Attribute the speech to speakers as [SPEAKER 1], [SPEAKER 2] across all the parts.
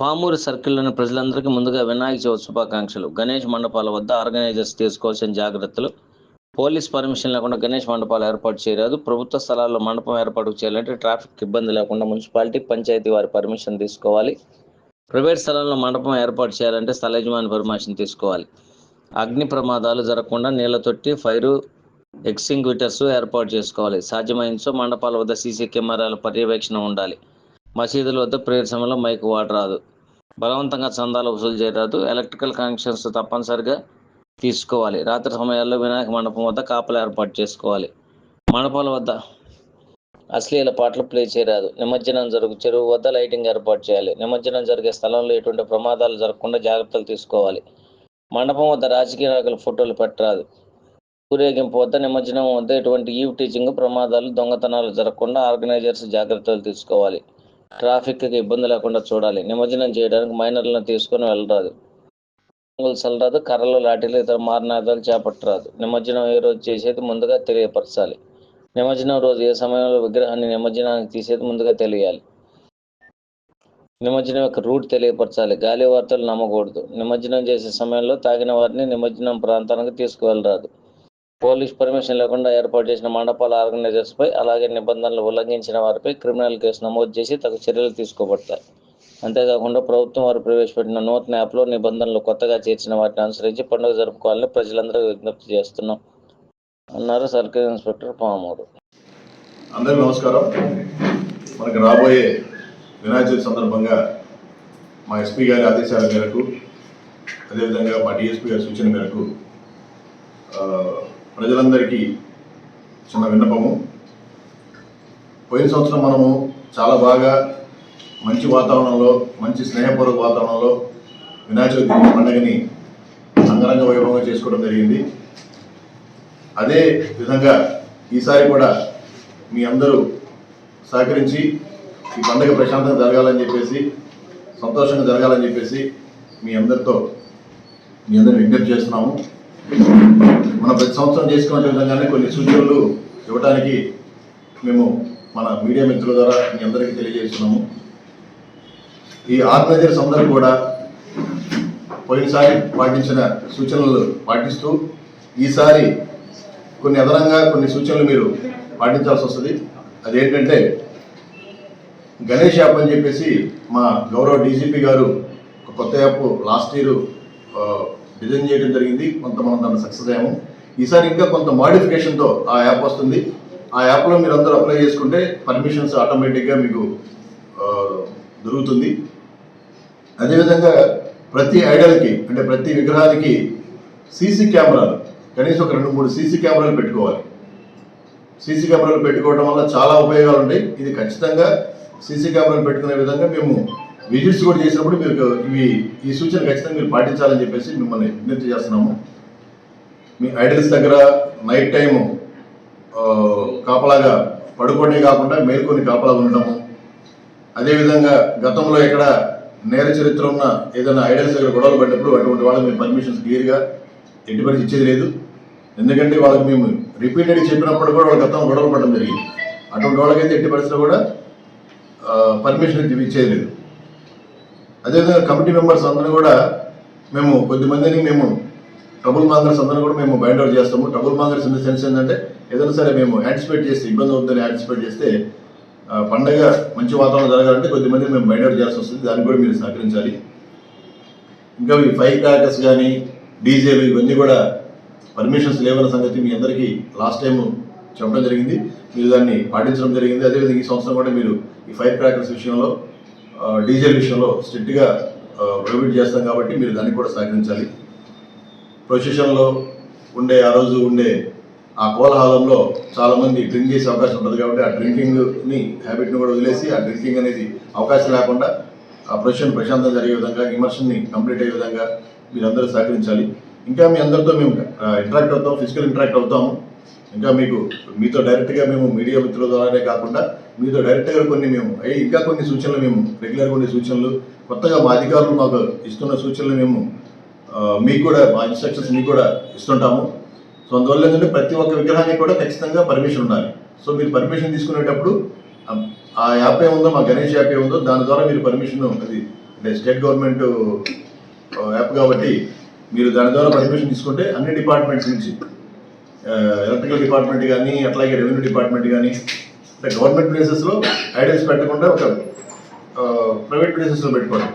[SPEAKER 1] పామూరు సర్కిల్లోని ప్రజలందరికీ ముందుగా వినాయక చవితి శుభాకాంక్షలు. గణేష్ మండపాల వద్ద ఆర్గనైజర్స్ తీసుకోవాల్సిన జాగ్రత్తలు. పోలీస్ పర్మిషన్ లేకుండా గణేష్ మండపాలు ఏర్పాటు చేయరాదు. ప్రభుత్వ స్థలాల్లో మండపం ఏర్పాటు చేయాలంటే ట్రాఫిక్ ఇబ్బంది లేకుండా మున్సిపాలిటీ పంచాయతీ వారి పర్మిషన్ తీసుకోవాలి. ప్రైవేట్ స్థలంలో మండపం ఏర్పాటు చేయాలంటే స్థల యజమాని పర్మిషన్ తీసుకోవాలి. అగ్ని ప్రమాదాలు జరగకుండా నీళ్ళ తొట్టి ఫైరు ఎక్సింగ్విటర్స్ ఏర్పాటు చేసుకోవాలి. సాధ్యమైనచో మండపాల వద్ద సీసీ కెమెరాల పర్యవేక్షణ ఉండాలి. మసీదుల వద్ద ప్రేయర్ సమయంలో మైక్ వాడరాదు. బలవంతంగా చందాలు వసూలు చేయరాదు. ఎలక్ట్రికల్ కనెక్షన్స్ తప్పనిసరిగా తీసుకోవాలి. రాత్రి సమయాల్లో వినాయక మండపం వద్ద కాపలు ఏర్పాటు చేసుకోవాలి. మండపాల వద్ద అశ్లీల పాటలు ప్లే చేయరాదు. నిమజ్జనం జరుగు చెరువు వద్ద లైటింగ్ ఏర్పాటు చేయాలి. నిమజ్జనం జరిగే స్థలంలో ఎటువంటి ప్రమాదాలు జరగకుండా జాగ్రత్తలు తీసుకోవాలి. మండపం వద్ద రాజకీయ నాయకుల ఫోటోలు పెట్టరాదు. ఊరేగింపు వద్ద నిమజ్జనం వద్ద ఎటువంటి ఈవ్ టీచింగ్ ప్రమాదాలు దొంగతనాలు జరగకుండా ఆర్గనైజర్స్ జాగ్రత్తలు తీసుకోవాలి. ట్రాఫిక్కి ఇబ్బంది లేకుండా చూడాలి. నిమజ్జనం చేయడానికి మైనర్లను తీసుకొని వెళ్ళరాదు. చల్లరాదు కర్రలు లాఠీలు ఇతర మారణాదాలు చేపట్టరాదు. నిమజ్జనం ఏ రోజు చేసేది ముందుగా తెలియపరచాలి. నిమజ్జనం రోజు ఏ సమయంలో విగ్రహాన్ని నిమజ్జనానికి తీసేది ముందుగా తెలియాలి. నిమజ్జనం యొక్క రూట్ తెలియపరచాలి. గాలి వార్తలు నమ్మకూడదు. నిమజ్జనం చేసే సమయంలో తాగిన వారిని నిమజ్జనం ప్రాంతానికి తీసుకువెళ్ళరాదు. పోలీస్ పర్మిషన్ లేకుండా ఏర్పాటు చేసిన మండపాల ఆర్గనైజర్స్ పై అలాగే నిబంధనలు ఉల్లంఘించిన వారిపై క్రిమినల్ కేసు నమోదు చేసి తగు చర్యలు తీసుకోబడతాయి. అంతేకాకుండా ప్రభుత్వం వారు ప్రవేశపెట్టిన నూతన యాప్లో నిబంధనలు కొత్తగా చేర్చిన వాటిని అనుసరించి పండుగ జరుపుకోవాలని ప్రజలందరూ విజ్ఞప్తి చేస్తున్నాం. అన్నారు సర్కిల్ ఇన్స్పెక్టర్ పామూరు.
[SPEAKER 2] అందరికీ నమస్కారం. మనకి రాబోయే వినాయక సందర్భంగా మా ఎస్పీ గారి ఆదేశాల మేరకు అదేవిధంగా మా డిఎస్పీ గారి సూచన మేరకు ప్రజలందరికీ చిన్న విన్నపము. పోయిన సంవత్సరం మనము చాలా బాగా మంచి వాతావరణంలో మంచి స్నేహపూర్వక వాతావరణంలో వినాయక చవితి పండుగని అంగరంగ వైభవంగా చేసుకోవడం జరిగింది. అదే విధంగా ఈసారి కూడా మీ అందరూ సహకరించి ఈ పండుగ ప్రశాంతంగా జరగాలని చెప్పేసి సంతోషంగా జరగాలని చెప్పేసి మీ అందరితో మీ అందరిని విజ్ఞప్తి చేస్తున్నాము. మన ప్రతి సంవత్సరం చేసుకునే విధంగానే కొన్ని సూచనలు ఇవ్వడానికి మేము మన మీడియా మిత్రుల ద్వారా మీ అందరికీ తెలియజేస్తున్నాము. ఈ ఆర్గనైజర్స్ అందరూ కూడా పోయినసారి పాటించిన సూచనలు పాటిస్తూ ఈసారి కొన్ని అదనంగా కొన్ని సూచనలు మీరు పాటించాల్సి వస్తుంది. అదేంటంటే గణేష్ యాప్ అని చెప్పేసి మా గౌరవ డీజీపీ గారు ఒక కొత్త యాప్ లాస్ట్ ఇయర్ డిజైన్ చేయడం జరిగింది. కొంత మనం దాన్ని సక్సెస్ అయ్యాము. ఈసారి ఇంకా కొంత మాడిఫికేషన్తో ఆ యాప్ వస్తుంది. ఆ యాప్లో మీరు అందరూ అప్లై చేసుకుంటే పర్మిషన్స్ ఆటోమేటిక్గా మీకు దొరుకుతుంది. అదేవిధంగా ప్రతి ఐడల్కి అంటే ప్రతి విగ్రహానికి సీసీ కెమెరాలు కనీసం ఒక రెండు మూడు సీసీ కెమెరాలు పెట్టుకోవాలి. సీసీ కెమెరాలు పెట్టుకోవడం వల్ల చాలా ఉపయోగాలు ఉంటాయి ఇది ఖచ్చితంగా సీసీ కెమెరాలు పెట్టుకునే విధంగా మేము విజిట్స్ కూడా చేసినప్పుడు మీరు ఇవి ఈ సూచన ఖచ్చితంగా మీరు పాటించాలని చెప్పేసి మిమ్మల్ని విజ్ఞప్తి చేస్తున్నాము. మీ ఐడల్స్ దగ్గర నైట్ టైము కాపలాగా పడుకోనే కాకుండా మేల్కొని కాపలా ఉండడము. అదేవిధంగా గతంలో ఎక్కడ నేర చరిత్ర ఉన్న ఏదైనా ఐడల్స్ దగ్గర గొడవలు పడినప్పుడు అటువంటి వాళ్ళకి మేము పర్మిషన్స్ క్లియర్గా ఎట్టి పరిస్థితి ఇచ్చేది లేదు. ఎందుకంటే వాళ్ళకి మేము రిపీటెడ్ చెప్పినప్పుడు కూడా వాళ్ళ గతంలో గొడవలు పడడం జరిగింది. అటువంటి వాళ్ళకైతే ఎట్టి పరిస్థితిలో కూడా పర్మిషన్ ఇచ్చేది లేదు. అదేవిధంగా కమిటీ మెంబర్స్ అందరూ కూడా మేము కొద్దిమందిని మేము ట్రబుల్ మాంగర్స్ అందరూ కూడా మేము బైండ్ అవుట్ చేస్తాము. Trouble mongers in the sense ఏంటంటే ఏదైనా సరే మేము యాంటిసిపేట్ చేస్తే ఇబ్బంది అవుతుందని యాంటిసిపేట్ చేస్తే పండగ మంచి వాతావరణం జరగాలంటే కొద్దిమంది మేము బైండ్ అవుట్ చేయాల్సి వస్తుంది. దాన్ని కూడా మీరు సహకరించాలి. ఇంకా ఈ ఫైవ్ క్రాకర్స్ కానీ డీజేలు ఇవన్నీ కూడా పర్మిషన్స్ లేవన్న సంగతి మీ అందరికీ లాస్ట్ టైం చెప్పడం జరిగింది. మీరు దాన్ని పాటించడం జరిగింది. అదేవిధంగా ఈ సంవత్సరం కూడా మీరు ఈ ఫైర్ క్రాకర్స్ విషయంలో డీజిల్ విషయంలో స్ట్రిక్ట్గా ప్రొహిబిట్ చేస్తాం కాబట్టి మీరు దానికి కూడా సహకరించాలి. ప్రొసెషన్లో ఉండే ఆ రోజు ఉండే ఆ కోలాహలంలో చాలామంది డ్రింక్ చేసే అవకాశం ఉంటుంది కాబట్టి ఆ డ్రింకింగ్ని హ్యాబిట్ని కూడా వదిలేసి ఆ డ్రింకింగ్ అనేది అవకాశం లేకుండా ఆ ప్రొసెషన్ ప్రశాంతంగా జరిగే విధంగా ఇమర్షన్ని కంప్లీట్ అయ్యే విధంగా మీరందరూ సహకరించాలి. ఇంకా మీ అందరితో మేము ఇంటరాక్ట్ అవుతాం ఫిజికల్ ఇంటరాక్ట్ అవుతాము. ఇంకా మీకు మీతో డైరెక్ట్గా మేము మీడియా మిత్రుల ద్వారానే కాకుండా మీతో డైరెక్ట్గా కొన్ని మేము ఇంకా కొన్ని సూచనలు మేము రెగ్యులర్ కొన్ని సూచనలు కొత్తగా మా అధికారులు మాకు ఇస్తున్న సూచనలు మేము మీకు కూడా మా ఇన్స్ట్రక్షన్స్ మీకు కూడా ఇస్తుంటాము. సో అందువల్ల ఏంటంటే ప్రతి ఒక్క విగ్రహానికి కూడా ఖచ్చితంగా పర్మిషన్ ఉండాలి. సో మీరు పర్మిషన్ తీసుకునేటప్పుడు ఆ- ఆ యాప్ ఏముందో మా గణేష్ యాప్ ఏముందో దాని ద్వారా మీరు పర్మిషన్ అది అంటే స్టేట్ గవర్నమెంట్ యాప్ కాబట్టి మీరు దాని ద్వారా పర్మిషన్ తీసుకుంటే అన్ని డిపార్ట్మెంట్స్ నుంచి ఎలక్ట్రికల్ డిపార్ట్మెంట్ కానీ అట్లాగే రెవెన్యూ డిపార్ట్మెంట్ కానీ అంటే గవర్నమెంట్ ప్లేసెస్లో ఐడల్స్ పెట్టకుండా ఒక ప్రైవేట్ ప్లేసెస్లో పెట్టుకోవడం.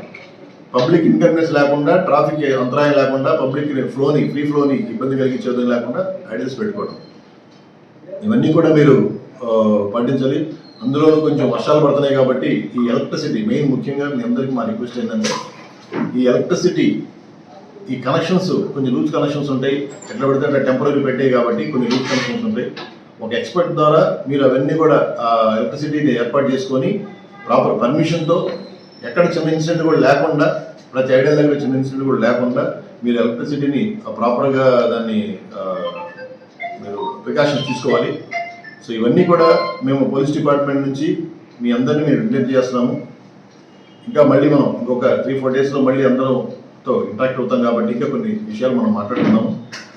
[SPEAKER 2] పబ్లిక్ ఇన్కన్వీనియన్స్ లేకుండా ట్రాఫిక్ అంతరాయం లేకుండా పబ్లిక్ ఫ్లోని ఫ్రీ ఫ్లోని ఇబ్బంది కలిగించే విధంగా లేకుండా ఐడల్స్ పెట్టుకోవడం. ఇవన్నీ కూడా మీరు పండించాలి పాటించాలి. అందులో కొంచెం వర్షాలు పడుతున్నాయి కాబట్టి ఈ ఎలక్ట్రిసిటీ మెయిన్ ముఖ్యంగా మీ అందరికీ మా రిక్వెస్ట్ ఏంటంటే ఈ ఎలక్ట్రిసిటీ ఈ కనెక్షన్స్ కొన్ని లూజ్ కనెక్షన్స్ ఉంటాయి. ఎట్లా పెడితే అట్లా టెంపరీ పెట్టాయి కాబట్టి కొన్ని లూజ్ కనెక్షన్స్ ఉంటాయి. ఒక ఎక్స్పర్ట్ ద్వారా మీరు అవన్నీ కూడా ఎలక్ట్రిసిటీని ఏర్పాటు చేసుకొని ప్రాపర్ పర్మిషన్తో ఎక్కడ చిన్న ఇన్సిడెంట్ కూడా లేకుండా ప్రతి ఐడియా దగ్గర చిన్న ఇన్సిడెంట్ కూడా లేకుండా మీరు ఎలక్ట్రిసిటీని ప్రాపర్గా దాన్ని మీరు ప్రికాషన్స్ తీసుకోవాలి. సో ఇవన్నీ కూడా మేము పోలీస్ డిపార్ట్మెంట్ నుంచి మీ అందరినీ మేము విజ్ఞప్తి చేస్తున్నాము. ఇంకా మళ్ళీ మనం ఇంకొక త్రీ ఫోర్ డేస్లో మళ్ళీ తో ఇంటరాక్ట్ అవుతాం కాబట్టి ఇంకా కొన్ని విషయాలు మనం మాట్లాడుతున్నాము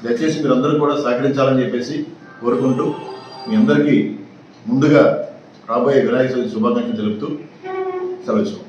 [SPEAKER 2] దయచేసి మీరు అందరూ కూడా సహకరించాలని చెప్పేసి కోరుకుంటూ మీ అందరికీ ముందుగా రాబోయే వినాయక చవితి శుభాకాంక్షలు తెలుపుతూ సెలవు